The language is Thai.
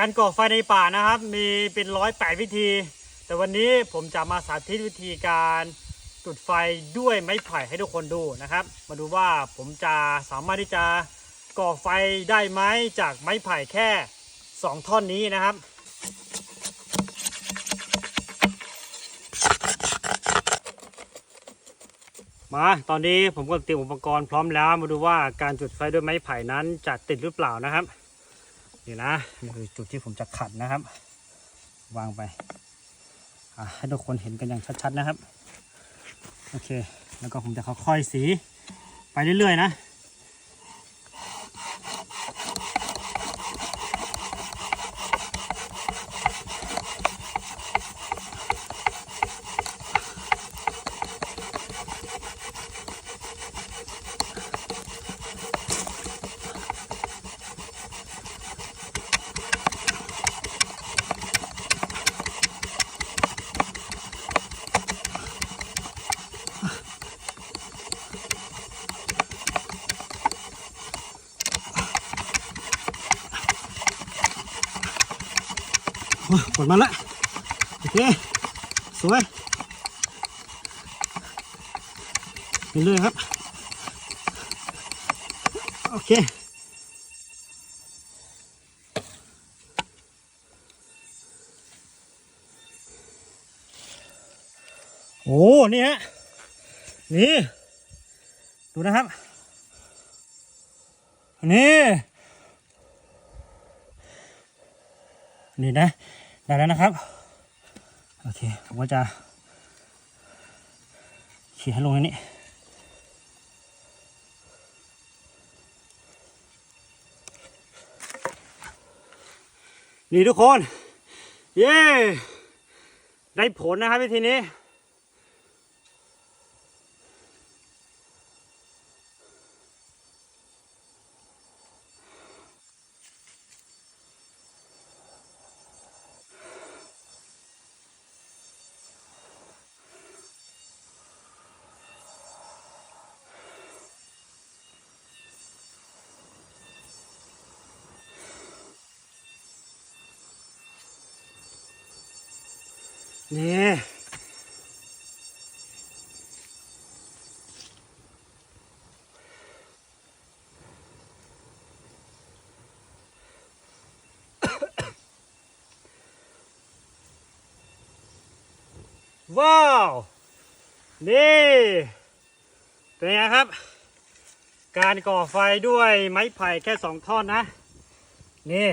การก่อไฟในป่านะครับ มีเป็นร้อยแปดวิธี แต่วันนี้ผมจะมาสาธิตวิธีการจุดไฟด้วยไม้ไผ่ให้ทุกคนดูนะครับ มาดูว่าผมจะสามารถที่จะก่อไฟได้ไหมจากไม้ไผ่แค่ 2 ท่อนนี้นะครับมาตอนนี้ผมก็เตรียมอุปกรณ์พร้อมแล้วมาดูว่าการจุดไฟด้วยไม้ไผ่นั้นจะติดหรือเปล่านะครับ นี่นะนี่คือจุดที่ผมจะขัดนะครับ วางไปให้ทุกคนเห็นกันอย่างชัดๆนะครับ โอเค แล้วก็ผมจะค่อยๆสี ไปเรื่อยๆนะ ผลมาละโอเคสวยเรื่อยครับ โอเคโอ้นี่ฮะนี่ ดูนะครับ นี่ นี่นะได้แล้วนะครับ โอเค ผมก็จะขีดให้ลงในนี้นี่ทุกคน เย้ ได้ผลนะครับวิธีนี้ นี่ว้าว นี่เป็นไงครับ การก่อไฟด้วยไม้ไผ่แค่สองท่อนนะ นี่